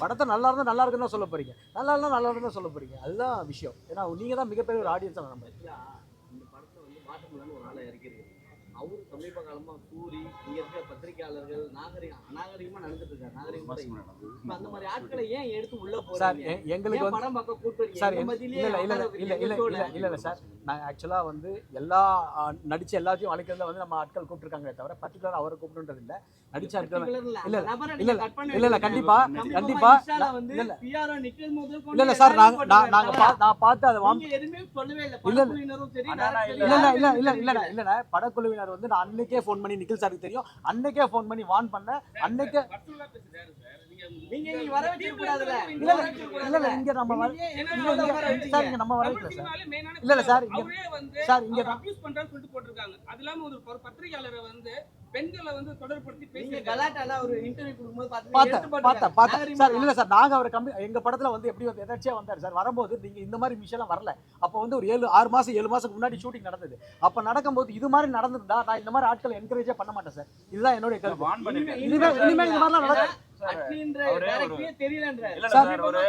படத்தை நல்லா இருந்தால் நல்லா இருக்குன்னு தான் சொல்ல போறீங்க. நல்லா இருந்தால் நல்லா இருக்குன்னு சொல்ல போறீங்க. அதுதான் விஷயம். ஏன்னா நீங்கள் தான் மிகப்பெரிய ஒரு ஆடியன்ஸாக நம்ம இந்த படத்தை வந்து மாற்றமுடியான்னு ஒரு ஆளை இறக்கிருக்கு அவரு சமீப காலமா கூறி இங்க பத்திரிகையாளர்கள் நாகரிகம் அநாகரிகமா நடந்துட்டு இருக்காரு நாகரிகமா அந்த மாதிரி ஆட்களை ஏன் எடுத்து உள்ள போறாங்க எங்களுக்கு படம் பார்க்க வரீங்க? சார் எங்க இல்ல மத்தியிலேயே இல்ல இல்ல அமர இல்ல இல்ல வைக்கிறீங்க. இல்ல இல்ல இல்ல சார் நாங்கள் ஆக்சுவலாக வந்து எல்லா நடிச்ச எல்லாத்தையும் அழைக்கிறதுல வந்து நம்ம ஆட்கள் கூப்பிட்டுருக்காங்களே தவிர பர்டிகுலர் அவரை கூப்பிட்டுன்றது இல்ல நடிச்ச ஆட்கள் இல்ல. இல்ல, இல்ல, இல்ல, cut பண்ணி இல்ல, இல்ல, இல்ல, சார் எல்லாரும் நாங்க நான் பார்த்து அதை வாங்க இல்ல இல்ல, இல்ல. இல்ல இல்ல இல்ல இல்ல யாருமே இல்ல தெரியல. இல்ல படக்குழுவினர் வந்து நான் அன்னைக்கே ஃபோன் பண்ணி நிக்கில் சாருக்கு தெரியும். அன்னைக்கே ஃபோன் பண்ணி வான் பண்ணேன். அன்னைக்கே நீங்க இங்க வர கூடாதுல்ல இல்ல இல்ல இல்ல இல்ல இங்க நம்ம வர நீங்க ஏன் இல்ல, என்ன இங்க- வர வச்சீங்க? சார் இங்க நம்ம வர வைக்கல சார். இல்ல இல்ல, இல்ல, சார், இங்க- அவரே வந்து சார் இங்க அவர் தான். abuse பண்றாருன்னு சொல்லிட்டு போட்டிருக்காங்க. அது இல்லாம ஒரு ஒரு பத்திரிகையாளரை வந்து பெண்களை வந்து தொடர்படுத்தி நீங்க பேசி கலாட்டால ஒரு இன்டர்வியூ கொடுக்கும்போது பார்த்தேன் பார்த்து பார்த்தேன் பார்த்தேன் சார் இல்ல சார் நாங்க அவர் கம்பி எங்க படத்துல வந்து எப்படி வந்து எதாச்சியா வந்தாரு? சார் வரும்போது நீங்க இந்த மாதிரி விஷயம்லாம் வரல. அப்போ வந்து ஒரு ஏழு ஆறு மாசம் ஏழு மாசத்துக்கு முன்னாடி ஷூட்டிங் நடந்தது. அப்ப நடக்கும்போது இது மாதிரி நடந்திருந்தா நான் இந்த மாதிரி ஆட்களை என்கரேஜே பண்ண மாட்டேன் சார். இதுதான் என்னுடைய கருத்து. இனிமே இந்த மாதிரிலாம்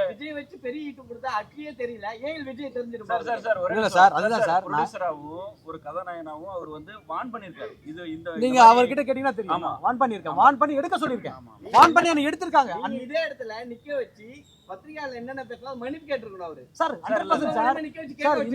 விஜய் வச்சு பெரிய ஹிட் கொடுத்தா அட்லியே தெரியல. ஏன் விஜய் சார் தெரிஞ்சிருப்பாரு சார் சார் இல்ல நிமிஷம். சார், அதுதான் சார், நான்- ப்ரொடியூசராவும் ஒரு கதாநாயகனாவும் அவர் வந்து வான் பண்ணிருக்காரு இது இந்த நீங்க அவர்கிட்ட கேட்டீங்கன்னா தெரியும். வான் பண்ணியிருக்கேன். வான் பண்ணி எடுக்க சொல்லியிருக்கேன். ஆமா. வான் பண்ணி எடுத்திருக்காங்க. இதே இடத்துல நிக்க வச்சு பத்திரிகையாளர் என்னென்ன பேசலாம் மன்னிப்பு கேட்டிருக்கணும் அவரு. சார்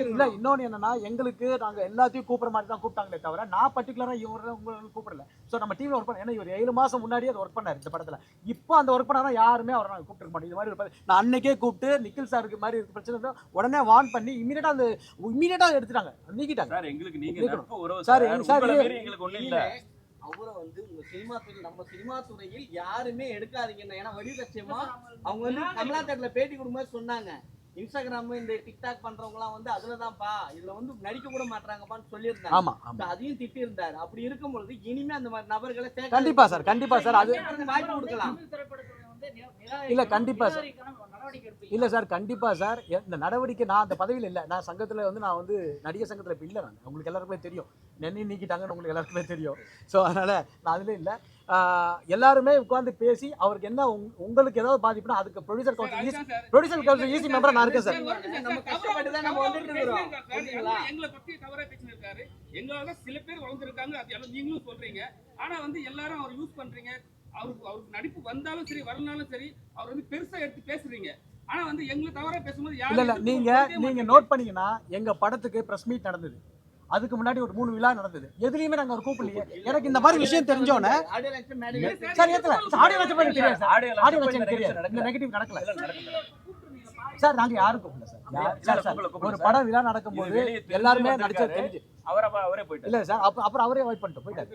இல்ல இன்னொன்னு என்னன்னா எங்களுக்கு நாங்க எல்லாத்தையும் கூப்பிடுற மாதிரி தான் கூப்பிட்டாங்களே தவிர நான் பர்டிகுலரா இவரை உங்களுக்கு கூப்பிடல. சோ நம்ம டீம்ல ஒர்க் பண்ண ஏன்னா இவர் ஏழு மாசம் முன்னாடியே அது ஒர்க் பண்ணாரு இந்த படத்துல. இப்போ அந்த ஒர்க் பண்ணா யாருமே அவரை நாங்க கூப்பிட்டு மாட்டோம். இது மாதிரி ப- நான் அன்னைக்கே கூப்பிட்டு நிக்கில் சாருக்கு மாதிரி இருக்கு பிரச்சனை உடனே வான் பண்ணி இமீடியட்டா அந்த இமீடியட்டா எடுத்துட்டாங்க. நீக்கிட்டாங்க. சார் எங்களுக்கு நீங்க சார், எங்களுக்கு ஒண்ணும் இல்ல அவரை வந்து உங்க சினிமா துறை நம்ம சினிமா துறையில் யாருமே எடுக்காதீங்கன்னு. ஏன்னா வடிவலட்சியமா அவங்க வந்து கமலா தேட்டர்ல பேட்டி கொடுக்கும்போது சொன்னாங்க. இன்ஸ்டாகிராம் இந்த டிக்டாக் பண்றவங்க எல்லாம் வந்து அதுலதான்ப்பா இதுல வந்து நடிக்க கூட மாட்டாங்கப்பான்னு சொல்லியிருந்தாங்க. அதையும் திட்டி இருந்தாரு அப்படி இருக்கும் பொழுது இனிமே அந்த மாதிரி நபர்களை. கண்டிப்பா சார் கண்டிப்பா சார். அது வாய்ப்பு கொடுக்கலாம். இல்ல கண்டிப்பா சார். இல்ல சார் கண்டிப்பா சார். இந்த நடவடிக்கை நான் அந்த பதவியில் இல்ல. நான் சங்கத்துல வந்து நான் வந்து நடிகர் சங்கத்துல இப்ப இல்ல நான். உங்களுக்கு எல்லாருக்குமே தெரியும். நெண்ணி நீக்கிட்டாங்கன்னு உங்களுக்கு எல்லாருக்குமே தெரியும். சோ அதனால நான் அதுல இல்ல. எல்லாருமே உட்கார்ந்து பேசி அவருக்கு என்ன உங்க- உங்களுக்கு ஏதாவது பாதிப்புனா அதுக்கு producer council EC producer council EC மெம்பரா நான் இருக்கேன் சார். நம்ம கஷ்டப்பட்டு தான் நம்ம வந்துட்டு இருக்கிறோம். புரியுதுங்களா? எங்களை பத்தி தவறா பேசினிருக்காரு எங்களால சில பேர் வளர்ந்துருக்காங்க. அது எல்லாம் நீங்களும் சொல்றீங்க. ஆனா வந்து எல்லாரும் அவர் யூஸ் பண்றீங்க. அவருக்கு அவருக்கு நடிப்பு வந்தாலும் சரி வரலனாலும் சரி அவர் வந்து பெருசா எடுத்து பேசுறீங்க. ஆனா வந்து எங்களை தவறா பேசும்போது இல்ல இல்ல யாரும் நீங்க நீங்க நோட் பண்ணீங்கன்னா எங்க படத்துக்கு பிரஸ் மீட் நடந்தது. அதுக்கு முன்னாடி ஒரு மூணு விழா நடந்தது. எதுலயுமே நாங்க ஒரு கூப்பிடலையே. எனக்கு இந்த மாதிரி விஷயம் தெரிஞ்சோன்னே சார் ஏத்தல ஆடியோ தெரியாது ஆடியோ தெரியாது இந்த நடக்கல. நெகட்டிவ் நடக்கல. இல்ல, நடக்கல. சார் நாங்க யாரும் கூப்பிடல சார். சார், ஒரு. படம் விழா நடக்கும்போது வெளியே தெரிஞ்சு எல்லாருமே நடிச்சது. தெரிஞ்சு. அவர் போயிட்டாரு. இல்ல சார் அப்ப அப்புறம் அவரே அவாய்ட் பண்ணிட்டு போயிட்டாரு.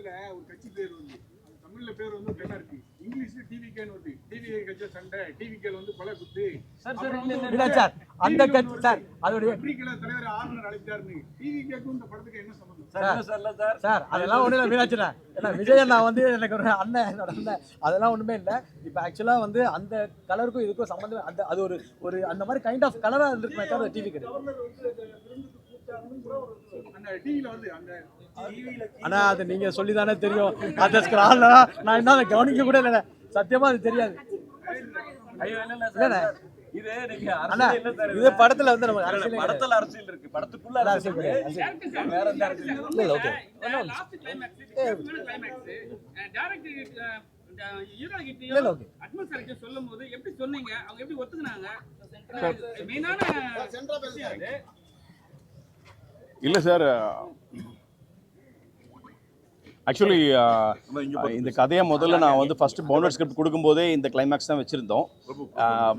பேர் வந்து தமிழ்ல பேர் வந்து பெனர்ஜி இங்கிலீஷ்ல டிவிகேன்னு வருது டிவிகே கட்சி சண்டை. டிவிகேல வந்து கொலை குத்து. Sir sir sir. அந்த கட்சி சார் அதோடைய பத்திரிகையில தலைவர் ஆளுநர் அழைத்தாருன்னு டிவிகேக்கும் இந்த படத்துக்கு என்ன சம்பந்தம்? சார் இல்ல சார் சார். சார் அதெல்லாம் ஒண்ணும் இல்லை மீனாட்சிண்ணா. ஏன்னா விஜய் அண்ணா வந்து எனக்கு ஒரு அண்ணன் என்னோட அண்ணன். அதெல்லாம் ஒண்ணுமே இல்லை. இப்போ ஆக்சுவலாக வந்து அந்த கலருக்கும் இதுக்கும் சம்மந்தம் அந்த அது ஒரு ஒரு அந்த மாதிரி கைண்ட் ஆஃப் கலராக இருந்திருக்குமே தவிர டிவி கிடையாது. ஆனா அது நீங்க சொல்லி தானே தெரியும். அந்த ஸ்கிரால்ல நான் இன்னும் அதை கவனிக்க கூட இல்லை சத்தியமா அது தெரியாது. ஐயோ இல்ல இல்ல இல்லண்ணே. இது. படத்துல வந்து நம்ம அரசியலே படத்துல அரசியல் இருக்கு. படத்துக்குள்ள. அரசியல் வேற எந்த அரசியல் இல்ல. இல்ல. அட்மாஸ்பியர் எப்படி சொன்னீங்க? அவங்க எப்படி ஒத்துக்குனாங்க? மெயினான. இல்லை சார். ஆக்சுவலி இந்த கதையை முதல்ல நான் வந்து ஃபஸ்ட்டு பவுண்டர் ஸ்கிரிப்ட் கொடுக்கும்போதே இந்த கிளைமேக்ஸ் தான் வச்சுருந்தோம்.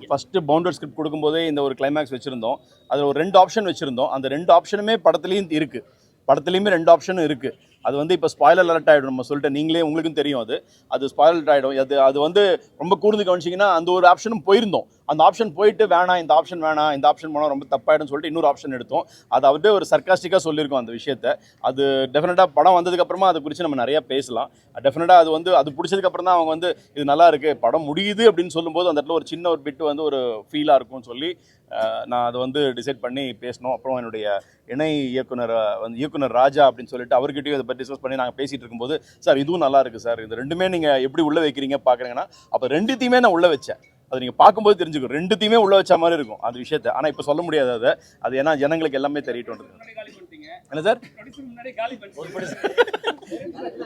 ஃபஸ்ட்டு பவுண்டர் ஸ்கிரிப்ட் கொடுக்கும்போதே இந்த ஒரு கிளைமேக்ஸ் வச்சுருந்தோம். அதில் ஒரு ரெண்டு ஆப்ஷன் வச்சுருந்தோம். அந்த ரெண்டு ஆப்ஷனுமே படத்துலேயும் இருக்குது படத்துலேயுமே ரெண்டு ஆப்ஷனும் இருக்குது அது வந்து இப்போ ஸ்பாய்லர் அலர்ட் ஆகிடும் நம்ம சொல்லிட்டு நீங்களே உங்களுக்கும் தெரியும் அது. அது ஸ்பாய்லர் ஆகிடும் அது அது வந்து ரொம்ப கூர்ந்து கவனிச்சிங்கன்னா அந்த ஒரு ஆப்ஷனும் போயிருந்தோம். அந்த ஆப்ஷன் போயிட்டு வேணாம் இந்த ஆப்ஷன் வேணாம் இந்த ஆப்ஷன் போனால் ரொம்ப தப்பாயிடும்னு சொல்லிட்டு இன்னொரு ஆப்ஷன் எடுத்தோம். அது அப்படியே ஒரு சர்க்காஸ்டிக்காக சொல்லியிருக்கோம் அந்த விஷயத்த. அது டெஃபினட்டாக படம் வந்ததுக்கப்புறமா அதை குறித்து நம்ம நிறையா பேசலாம். டெஃபினட்டாக அது வந்து அது பிடிச்சதுக்கப்புறம் தான் அவங்க வந்து இது நல்லா இருக்குது படம் முடியுது அப்படின்னு சொல்லும்போது அந்த இடத்துல ஒரு சின்ன ஒரு பிட்டு வந்து ஒரு ஃபீலாக இருக்கும்னு சொல்லி நான் அதை வந்து டிசைட் பண்ணி பேசினோம் அப்புறம் என்னுடைய இணை இயக்குனர் வந்து இயக்குனர் ராஜா அப்படின்னு சொல்லிட்டு அவர்கிட்டயும் இதை பற்றி டிஸ்கஸ் பண்ணி நாங்கள் பேசிகிட்டு இருக்கும்போது சார் இதுவும் நல்லா இருக்குது சார். இது ரெண்டுமே நீங்கள் எப்படி உள்ளே வைக்கிறீங்க பார்க்குறீங்கன்னா அப்போ ரெண்டுத்தையுமே நான் உள்ளே வச்சேன். அது நீங்கள் பார்க்கும்போது தெரிஞ்சுக்கும். ரெண்டுத்தையுமே உள்ள வச்ச மாதிரி இருக்கும் அந்த விஷயத்தை. ஆனால் இப்போ சொல்ல முடியாது அதை. அது ஏன்னா ஜனங்களுக்கு எல்லாமே பண்ணிட்டீங்க என்ன சார்?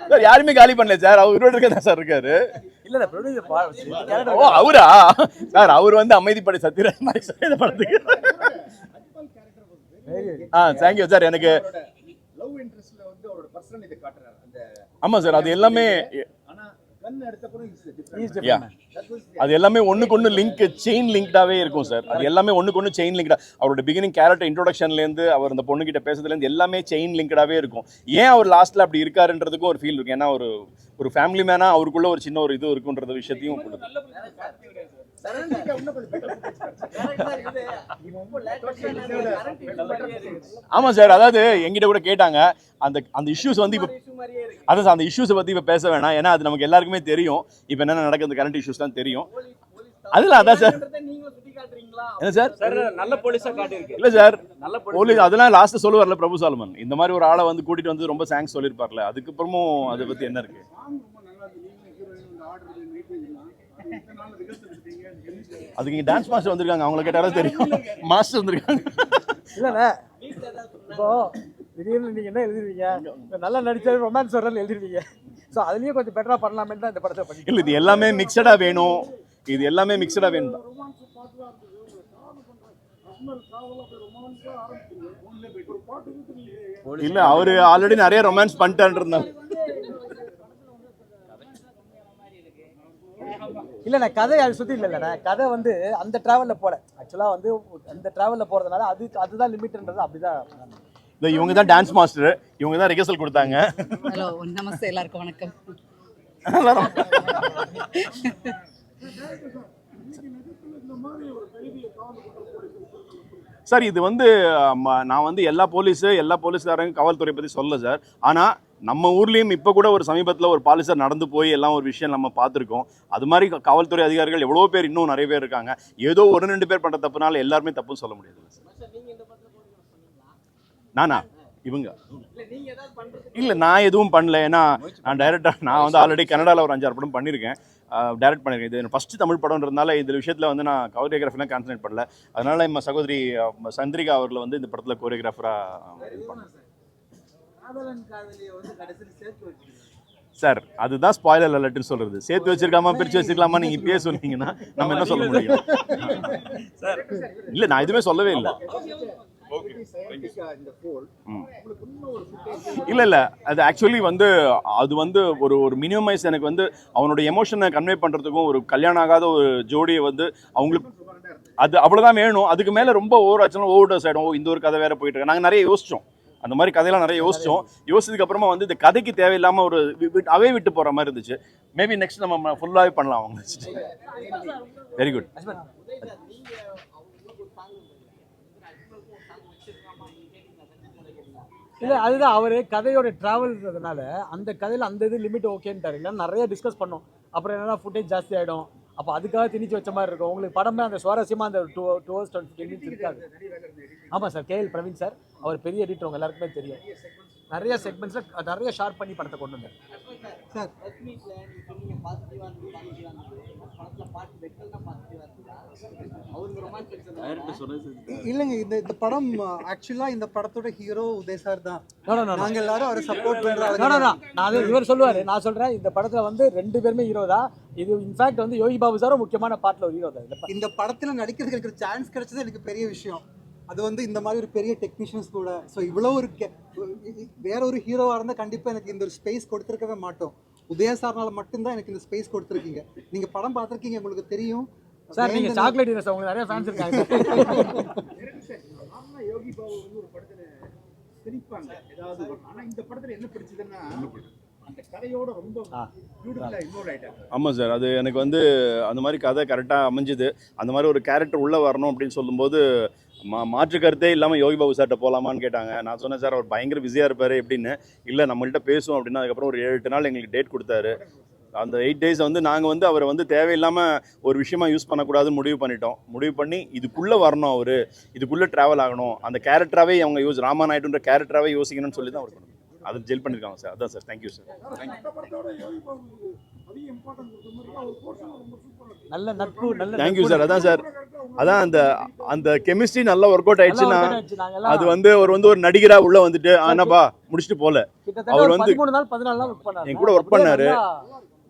சார் யாருமே காலி பண்ணல சார். அவர் உயிரோடு இருக்க தான் சார் இருக்காரு? இல்ல ஓ அவரா? சார் அவர் வந்து அமைதிப்படை சத்யராஜ் மாதிரி சார். இந்த படத்துக்கு ஆ தேங்க்யூ சார். எனக்கு லவ் இன்ட்ரெஸ்ட்ல வந்து அவரோட பர்சனல் இதை காட்டுறாரு அந்த ஆமாம் சார் அது எல்லாமே அது எல்லாமே ஒண்ணுக்கு ஒன்று லிங்க் செயின் லிங்க்டாவே இருக்கும் சார் அது எல்லாமே ஒண்ணுக்கு ஒன்று செயின் லிங்க்டா அவரோட பிகினிங் கேரக்டர் இன்ட்ரோடக்ஷன்லேருந்து அவர் அந்த பொண்ணுகிட்ட பேசுறதுலேருந்து எல்லாமே செயின் லிங்க்டாவே இருக்கும். ஏன் அவர் லாஸ்ட்ல அப்படி இருக்காருன்றதுக்கும் ஒரு ஃபீல் இருக்கும். ஏன்னா ஒரு ஒரு ஃபேமிலி மேனா அவருக்குள்ள ஒரு சின்ன ஒரு இது இருக்குன்ற விஷயத்தையும் கொடுக்கும். ஆமா சார் அதாவது எங்கிட்ட கூட கேட்டாங்க அந்த அந்த இஷ்யூஸ் வந்து இப்போ அதான் சார் அந்த இஷ்யூஸை பத்தி இப்போ பேச வேணாம். ஏன்னா அது நமக்கு எல்லாருக்குமே தெரியும். இப்போ என்னென்ன நடக்குது கரண்ட் இஷ்யூஸ் தான் தெரியும். அதுல அதான் சார். நீங்களும் சுட்டி காட்டுறீங்களா என்ன சார்? நல்ல போலீஸா காட்டியிருக்கு. இல்ல சார். நல்ல போலீஸ். அதெல்லாம் லாஸ்ட் சொல்லுவார்ல பிரபு சாலமன். இந்த மாதிரி ஒரு ஆளை வந்து கூட்டிட்டு வந்து ரொம்ப தேங்க்ஸ் சொல்லியிருப்பார்ல. அதுக்கப்புறமும் அதை பத்தி என்ன இருக்கு? அதுக்கு இங்க டான்ஸ் மாஸ்டர் வந்திருக்காங்க. அவங்கள கேட்டாலும் தெரியும். மாஸ்டர் வந்திருக்காங்க. இல்லண்ணே இப்போ திடீர்னு நீங்க என்ன எழுதிருவீங்க நல்லா நடிச்சா ரொமான்ஸ் வரல எழுதிருவீங்க ஸோ அதுலயும் கொஞ்சம் பெட்டரா பண்ணலாமே தான் இந்த படத்தை பண்ணி இல்ல இது எல்லாமே மிக்சடா வேணும். இது எல்லாமே மிக்சடா வேணும். இல்ல அவரு ஆல்ரெடி நிறைய ரொமான்ஸ் பண்ணிட்டான் இருந்தாங்க இல்லண்ணே கதை அது சுத்தி இல்லைண்ணே கதை வந்து அந்த டிராவல்ல போல. ஆக்சுவலா வந்து அந்த டிராவல்ல போறதுனால அது அதுதான் லிமிட்ன்றது அப்படிதான். இந்த இவங்க தான் டான்ஸ் மாஸ்டர் இவங்க தான் ரிகர்சல் கொடுத்தாங்க. ஹலோ நமஸ்தே எல்லாருக்கும் வணக்கம். சார் இது வந்து நான் வந்து எல்லா போலீஸு எல்லா போலீஸ்காரங்க காவல்துறை பற்றி சொல்ல சார். ஆனால் நம்ம ஊர்லேயும் இப்போ கூட ஒரு சமீபத்தில் ஒரு பாலிசர் நடந்து போய் எல்லாம் ஒரு விஷயம் நம்ம பார்த்துருக்கோம். அது மாதிரி காவல்துறை அதிகாரிகள் எவ்வளோ பேர் இன்னும் நிறைய பேர் இருக்காங்க. ஏதோ ஒரு ரெண்டு பேர் பண்ணுற தப்புனால எல்லாருமே தப்புன்னு சொல்ல முடியாது நானா? இவங்க? இல்லை நான் எதுவும் பண்ணல. ஏன்னா நான் டைரக்டாக நான் வந்து ஆல்ரெடி கனடாவில் ஒரு அஞ்சாறு படம் பண்ணியிருக்கேன் டைரக்ட் பண்ணியிருக்கேன் இது ஃபஸ்ட்டு தமிழ் படம்ன்றதுனால இந்த விஷயத்தில் வந்து நான் கோரியோகிராஃபிலாம் கான்சன்ட்ரேட் பண்ணல. அதனால நம்ம சகோதரி சந்திரிகா அவர்களை வந்து இந்த படத்தில் கோரியோகிராஃபராக இது பண்ணேன் சார். அதுதான் ஸ்பாயிலர் அலர்ட்னு சொல்றது. சேர்த்து வச்சிருக்காமா பிரிச்சு வச்சிருக்கலாமா நீங்க இப்பயே சொன்னீங்கன்னா நம்ம என்ன சொல்ல முடியும்? சார். இல்ல நான் எதுவுமே சொல்லவே இல்லை. Footage இல்ல இல்ல. அது ஆக்சுவலி வந்து அது வந்து ஒரு ஒரு மினிமைஸ் எனக்கு வந்து அவனோட எமோஷனை கன்வே பண்றதுக்கும் ஒரு கல்யாணம் ஆகாத ஒரு ஜோடியை வந்து அவங்களுக்கு அது அவ்வளவுதான் வேணும். அதுக்கு மேல ரொம்ப ஓவர் ஆச்சுன்னா ஓவர் டஸ் ஆயிடும். ஓ, இந்த ஒரு கதை வேற போயிட்டு இருக்கு. நாங்க நிறைய யோசிச்சோம். அந்த மாதிரி கதையெல்லாம் நிறைய யோசிச்சோம். யோசிச்சதுக்கு அப்புறமா வந்து இந்த கதைக்கு தேவையில்லாம ஒரு அவே விட்டு போற மாதிரி இருந்துச்சு. மேபி நெக்ஸ்ட் நம்ம ஃபுல்லாவே பண்ணலாம் அவங்க. வெரி குட் உதயதா நீங்க அவங்களுக்கு ஒரு சாங் அஜ்மலுக்கும் ஒரு சாங் வச்சிருக்காமா நீங்க கேட்டீங்க கேட்டீங்களா இல்ல அதுதான் அவரு கதையோட டிராவல்ன்றதுனால அந்த கதையில அந்த இது லிமிட் ஓகேன்ட்டாரு இல்லை நிறைய டிஸ்கஸ் பண்ணோம். அப்புறம் என்னன்னா ஃபுட்டேஜ் ஜாஸ்தி ஆயிடும். அப்போ அதுக்காக திணிச்சு வச்ச மாதிரி இருக்கும். உங்களுக்கு படமே அந்த சுவாரஸ்யமா அந்த two two hours twenty minutes இருக்காது. ஆமா சார் கேஎல் பிரவீன் சார் அவர் பெரிய எடிட்டர் உங்க எல்லாருக்குமே தெரியும். நிறைய செக்மெண்ட்ஸ்ல நிறைய ஷார்ப் பண்ணி படத்தை கொண்டு வந்தார். சார் இல்லைங்க இந்த இந்த படம் ஆக்சுவலா இந்த படத்தோட ஹீரோ உதய் சார் தான். நாங்க எல்லாரும் அவரை சப்போர்ட் no. நான் இவர் சொல்லுவாரு. நான் சொல்றேன் இந்த படத்துல வந்து ரெண்டு பேருமே ஹீரோ தான். இது இன்ஃபேக்ட் வந்து யோகி பாபு சாரும் முக்கியமான பாட்டுல ஒரு ஹீரோ தான். இந்த படத்துல நடிக்கிறதுக்கு எனக்கு சான்ஸ் கிடைச்சது எனக்கு பெரிய விஷயம். அது வந்து இந்த மாதிரி ஒரு பெரிய டெக்னீஷியன்ஸ் கூட. ஸோ இவ்வளோ ஒரு கே- வேற ஒரு ஹீரோவா இருந்தால் கண்டிப்பா எனக்கு இந்த ஒரு ஸ்பேஸ் கொடுத்துருக்கவே மாட்டோம். உதயா சார்னால மட்டும்தான் எனக்கு இந்த ஸ்பேஸ் கொடுத்துருக்கீங்க. நீங்க படம் பார்த்துருக்கீங்க உங்களுக்கு தெரியும். சார் நீங்க சாக்லேட் ஹீரோஸ் உங்களுக்கு நிறைய ஃபேன்ஸ் இருக்காங்க. ஆமா யோகி பாபு வந்து ஒரு படத்துல சிரிப்பாங்க ஏதாவது ஒரு- ஆனா இந்த படத்துல என்ன பிடிச்சதுன்னா ஆமாம் சார். அது எனக்கு வந்து அந்த மாதிரி கதை கரெக்டாக அமைஞ்சுது. அந்த மாதிரி ஒரு கேரக்டர் உள்ளே வரணும் அப்படின்னு சொல்லும்போது மா மாற்று கருத்தே இல்லாமல் யோகி பாபு சார்கிட்ட போகலாமான்னு கேட்டாங்க. நான் சொன்னேன் சார் அவர் பயங்கர பிஸியாக இருப்பார் எப்படின்னு இல்லை நம்மள்ட்ட பேசுவோம் அப்படின்னா அதுக்கப்புறம் ஒரு ஏழு எட்டு நாள் எங்களுக்கு டேட் கொடுத்தாரு. அந்த எயிட் டேஸ் வந்து நாங்கள் வந்து அவரை வந்து தேவையில்லாமல் ஒரு விஷயமா யூஸ் பண்ணக்கூடாதுன்னு முடிவு பண்ணிட்டோம். முடிவு பண்ணி இதுக்குள்ளே வரணும் அவர். இதுக்குள்ளே ட்ராவல் ஆகணும். அந்த கேரக்டராகவே அவங்க யூஸ் ராமாநாயுடுன்ற கேரக்டராகவே யோசிக்கணும்னு சொல்லி தான் அவர் வந்தாங்க. அது ஜெல் பண்ணியிருக்காங்க சார் அதான் சார் தேங்க்யூ சார் நல்ல நட்பு நல்ல தேங்க்யூ. சார் அதான் சார் அதான் அந்த அந்த கெமிஸ்ட்ரி நல்லா ஒர்க் அவுட் ஆயிடுச்சுன்னா அது வந்து ஒரு வந்து ஒரு நடிகரா உள்ள வந்துட்டு ஆனாப்பா முடிச்சுட்டு போல. அவர் வந்து 13 நாள் 14 நாள் ஒர்க் பண்ணாரு. என் கூட அப்படியே பண்ணாரு.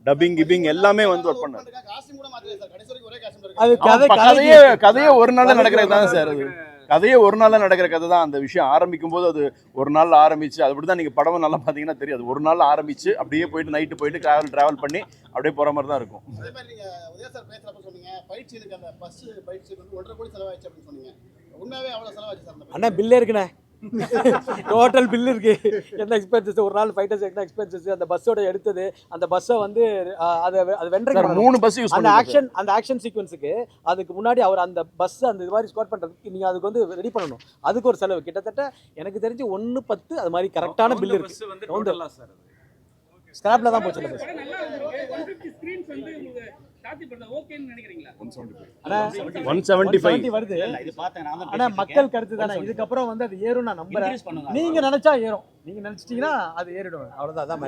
டப்பிங் கிப்பிங் எல்லாமே வந்து ஒர்க் பண்ணாரு. அது கதையே கதையே ஒரு நாள்ல நடக்கிறது தான் சார் அது. கதையே ஒரு நாள்ல நடக்கிற கதை தான். அந்த விஷயம் ஆரம்பிக்கும் போது அது ஒரு நாள்ல ஆரம்பிச்சு அது தான் நீங்க படமும் நல்லா பாத்தீங்கன்னா தெரியும். அது ஒரு நாள்ல ஆரம்பிச்சு அப்படியே போயிட்டு நைட்டு போயிட்டு டிராவல் டிராவல் பண்ணி அப்படியே போற மாதிரி தான் இருக்கும். அதே மாதிரி நீங்க உதய சார் பேசுறப்ப சொன்னீங்க பயிற்சி இருக்கு அந்த பஸ் பயிற்சி வந்து ஒன்றரை கோடி செலவாச்சு அப்படின்னு சொன்னீங்க. உண்மையாவே அவ்வளவு செலவாச்சு சார் அந்த அண்ணா பில்லே இருக்குண்ணே. டோட்டல் பில் இருக்கு. என்ன எக்ஸ்பென்சஸ் ஒரு நாள் ஃபைட்டர்ஸ் என்ன எக்ஸ்பென்சஸ் அந்த பஸ்ஸோட எடுத்தது. அந்த பஸ்ஸை வந்து அதை அது வென்றதுக்கு மூணு பஸ் யூஸ் அந்த பண்ணி ஆக்ஷன் அந்த ஆக்ஷன் சீக்வன்ஸுக்கு அதுக்கு முன்னாடி அவர் அந்த பஸ் அந்த இது மாதிரி ஸ்கோர் பண்றதுக்கு நீங்க அதுக்கு வந்து ரெடி பண்ணணும். அதுக்கு ஒரு செலவு. கிட்டத்தட்ட எனக்கு தெரிஞ்சு ஒன்னு பத்து அது மாதிரி கரெக்டான பில் இருக்கு. ஸ்கிராப்ல தான் போச்சு ஒன் செவன்டி ஃபைவ் 170 வருது. இது பார்த்தேன் நான் ஆனா மக்கள் கருத்து தானே? இதுக்கப்புறம் வந்து அது ஏறும் நான் நம்புறேன். நீங்க நினைச்சா ஏறும். நீங்க நினைச்சிட்டீங்கன்னா அது ஏறிடும். அவ்வளவுதான் அதான்